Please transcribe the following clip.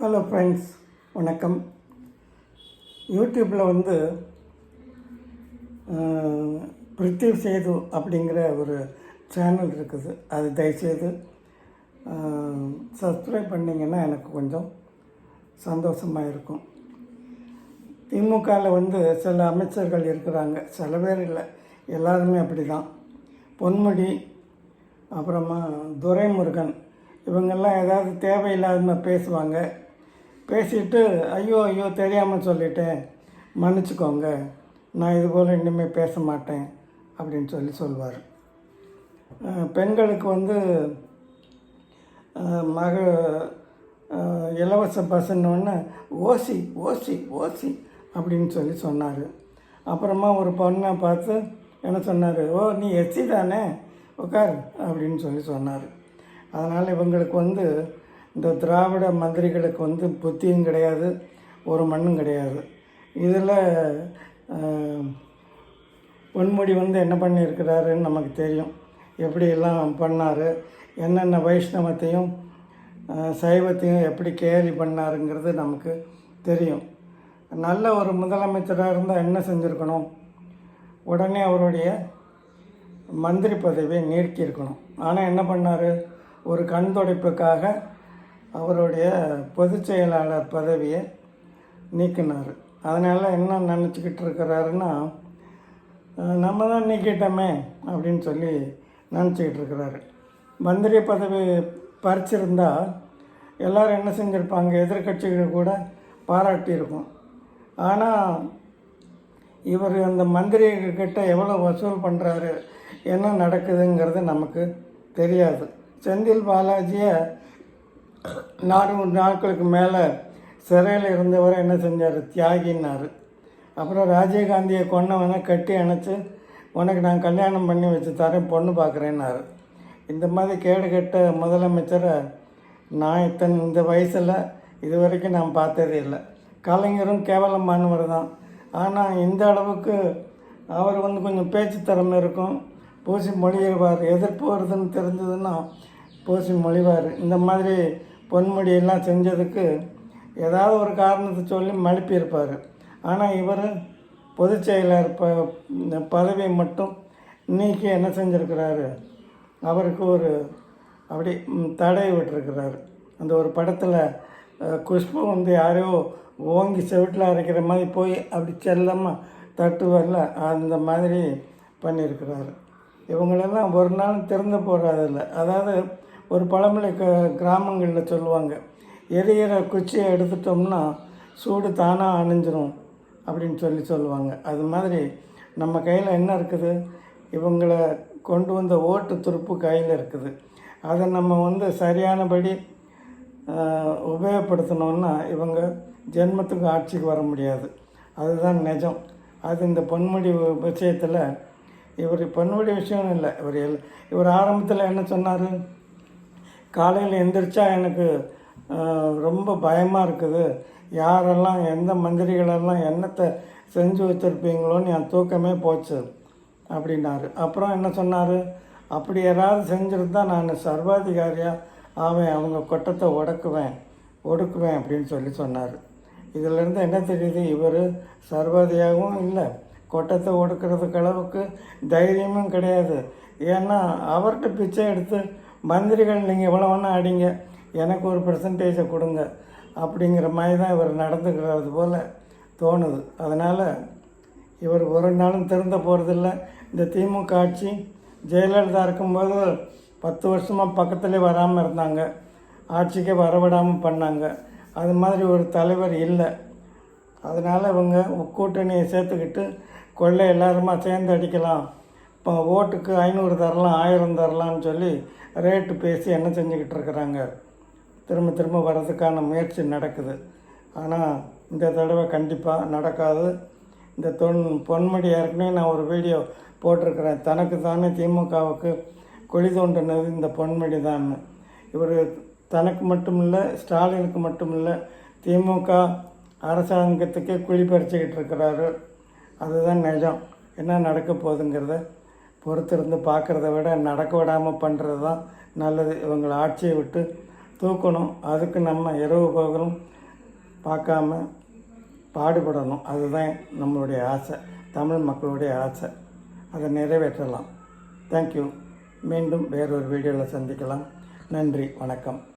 Hello friends வணக்கம். யூடியூப்பில் வந்து பிரித்திவ் சேது அப்படிங்கிற ஒரு சேனல் இருக்குது. அது தயவுசெய்து சப்ஸ்கிரைப் பண்ணிங்கன்னா எனக்கு கொஞ்சம் சந்தோஷமாக இருக்கும். திமுகவில் வந்து சில அமைச்சர்கள் இருக்கிறாங்க. சில பேர் இல்லை. எல்லாருமே அப்படி தான் பொன்முடி அப்புறமா துரைமுருகன் இவங்கெல்லாம் ஏதாவது தேவையில்லாத பேசுவாங்க. பேசிட்டு ஐயோ ஐயோ தெரியாமல் சொல்லிட்டேன். மன்னிச்சுக்கோங்க. நான் இது போல் இனிமேல் பேச மாட்டேன். அப்படின்னு சொல்லி சொல்வார். பெண்களுக்கு வந்து மக இலவச பஸ்ஸுன்னொன்னே ஓசி ஓசி ஓசி அப்படின்னு சொல்லி சொன்னார். அப்புறமா ஒரு பொண்ணை பார்த்து என்ன சொன்னார் ஓ நீ எஸ்சி தானே? உட்கார் அப்படின்னு சொல்லி சொன்னார். அதனால் இவங்களுக்கு வந்து இந்த திராவிட மந்திரிகளுக்கு வந்து புத்தியும் கிடையாது ஒரு மண்ணும் கிடையாது. இதில் பொன்முடி வந்து என்ன பண்ணியிருக்கிறாருன்னு நமக்கு தெரியும். எப்படியெல்லாம் பண்ணார் என்னென்ன வைஷ்ணவத்தையும் சைவத்தையும் எப்படி கேலி பண்ணாருங்கிறது நமக்கு தெரியும். நல்ல ஒரு முதலமைச்சராக இருந்தால் என்ன செஞ்சுருக்கணும்? உடனே அவருடைய மந்திரி பதவியை நீக்கியிருக்கணும். ஆனால் என்ன பண்ணார்? ஒரு கண் துடைப்புக்காக அவருடைய பொதுச் செயலாளர் பதவியை நீக்கினார். அதனால் என்ன நினச்சிக்கிட்டு இருக்கிறாருன்னா நம்ம தான் நீக்கிட்டோமே அப்படின்னு சொல்லி நினச்சிக்கிட்டு இருக்கிறாரு. மந்திரி பதவி பறிச்சிருந்தா எல்லோரும் என்ன செஞ்சுருப்பாங்க? எதிர்க்கட்சிகள் கூட பாராட்டியிருக்கும். ஆனால் இவர் அந்த மந்திரிகிட்ட எவ்வளோ வசூல் பண்ணுறாரு என்ன நடக்குதுங்கிறது நமக்கு தெரியாது. செந்தில் பாலாஜியை நானூறு நாட்களுக்கு மேலே சிறையில் இருந்தவரை என்ன செஞ்சார்? தியாகின்னார். அப்புறம் ராஜீவ்காந்தியை கொண்டவனை கட்டி அணைச்சி உனக்கு நான் கல்யாணம் பண்ணி வச்சு தரேன் பொண்ணு பார்க்குறேன்னாரு இந்த மாதிரி கேடு கெட்ட முதலமைச்சரை நான் இத்தனை இந்த வயசில் இது வரைக்கும் நான் பார்த்ததே இல்லை. கலைஞரும் கேவலமானவர் தான். ஆனால் இந்த அளவுக்கு அவர் வந்து கொஞ்சம் பேச்சு திறமை இருக்கும். பூசி மொழியிடுவார். எதிர்ப்பு வருதுன்னு தெரிஞ்சதுன்னா பூசி மொழிவார் இந்த மாதிரி பொன்முடியெல்லாம் செஞ்சதுக்கு ஏதாவது ஒரு காரணத்தை சொல்லி மழுப்பியிருப்பார். ஆனால் இவர் பொதுச் செயலர் ப இந்த பதவியை மட்டும் நீக்கி என்ன செஞ்சுருக்கிறாரு? அவருக்கு ஒரு அப்படி தடை விட்டுருக்கிறாரு. அந்த ஒரு படத்தில் குஷ்பு வந்து யாரையோ ஓங்கி செவிட்டில் அரைக்கிற மாதிரி போய் அப்படி செல்லமாக தட்டுவரில் அந்த மாதிரி பண்ணியிருக்கிறாரு இவங்களெல்லாம் ஒரு நாள் திறந்து போகிறதில்ல அதாவது ஒரு பழமொழி க கிராமங்களில் சொல்லுவாங்க. எரியிற குச்சியை எடுத்துட்டோம்னா சூடு தானாக அணிஞ்சிரும் அப்படின்னு சொல்லி சொல்லுவாங்க. அது மாதிரி நம்ம கையில் என்ன இருக்குது? இவங்களை கொண்டு வந்த ஓட்டு துருப்பு கையில் இருக்குது. அதை நம்ம வந்து சரியானபடி ஆஹ், உபயோகப்படுத்தினோன்னா இவங்க ஜென்மத்துக்கு ஆட்சிக்கு வர முடியாது. அதுதான் நிஜம். அது இந்த பொன்முடி விஷயத்தில் இவர் பொன்முடி விஷயம் இல்லை. இவர் எல் இவர் ஆரம்பத்தில் என்ன சொன்னார்? காலையில் எந்திரிச்சா எனக்கு ரொம்ப பயமாக இருக்குது. யாரெல்லாம் எந்த மந்திரிகளெல்லாம் என்னத்தை செஞ்சு வச்சுருப்பீங்களோன்னு என் தூக்கமே போச்சு அப்படின்னாரு. அப்புறம் என்ன சொன்னார்? அப்படி யாராவது செஞ்சுருந்தா நான் சர்வாதிகாரியாக ஆவேன் அவங்க கொட்டத்தை உடக்குவேன் ஒடுக்குவேன் அப்படின்னு சொல்லி சொன்னார். இதிலேருந்து என்ன தெரியுது? இவர் சர்வாதியாகவும் இல்லை. கொட்டத்தை ஒடுக்கிறதுக்கு அளவுக்கு தைரியமும் கிடையாது. ஏன்னா அவர்கிட்ட பிச்சை எடுத்து மந்திரிகள் நீங்கள் எவ்வளோ வேணால் அடிங்க எனக்கு ஒரு பெர்சன்டேஜை கொடுங்க அப்படிங்கிற மாதிரி தான் இவர் நடந்துக்கிறது போல் தோணுது. அதனால் இவர் ஒரு நாளும் திருந்த போகிறதில்ல இந்த திமுக ஆட்சி ஜெயலலிதா இருக்கும்போது பத்து வருஷமாக பக்கத்துலேயே வராமல் இருந்தாங்க. ஆட்சிக்கே வரவிடாமல் பண்ணாங்க. அது மாதிரி ஒரு தலைவர் இல்லை. அதனால் இவங்க கூட்டணியை சேர்த்துக்கிட்டு கொள்ளை எல்லாருமா சேர்ந்து அடிக்கலாம். இப்போ ஓட்டுக்கு ஐநூறு தரலாம் ஆயிரம் தரலாம்னு சொல்லி ரேட்டு பேசி என்ன செஞ்சுக்கிட்டு இருக்கிறாங்க? திரும்ப திரும்ப வர்றதுக்கான முயற்சி நடக்குது. ஆனால் இந்த தடவை கண்டிப்பாக நடக்காது. இந்த தொன் பொன்முடி ஏற்கனவே நான் ஒரு வீடியோ போட்டிருக்கிறேன். தனக்கு தானே திமுகவுக்கு குழி தோண்டினது இந்த பொன்முடி தான். இவர் தனக்கு மட்டும் இல்லை ஸ்டாலினுக்கு மட்டும் இல்லை திமுக அரசாங்கத்துக்கே குழி பறிச்சுக்கிட்டு இருக்கிறாரு. அதுதான் நிஜம். என்ன நடக்க போகுதுங்கிறத பொறுத்திருந்து பார்க்குறத விட நடக்க விடாமல் பண்ணுறது தான் நல்லது. இவங்களை ஆட்சியை விட்டு தூக்கணும். அதுக்கு நம்ம இரவு பகலும் பார்க்காம பாடுபடணும். அதுதான் நம்மளுடைய ஆசை. தமிழ் மக்களுடைய ஆசை. அதை நிறைவேற்றலாம். தேங்க்யூ மீண்டும் வேறொரு வீடியோவில் சந்திக்கலாம். நன்றி. வணக்கம்.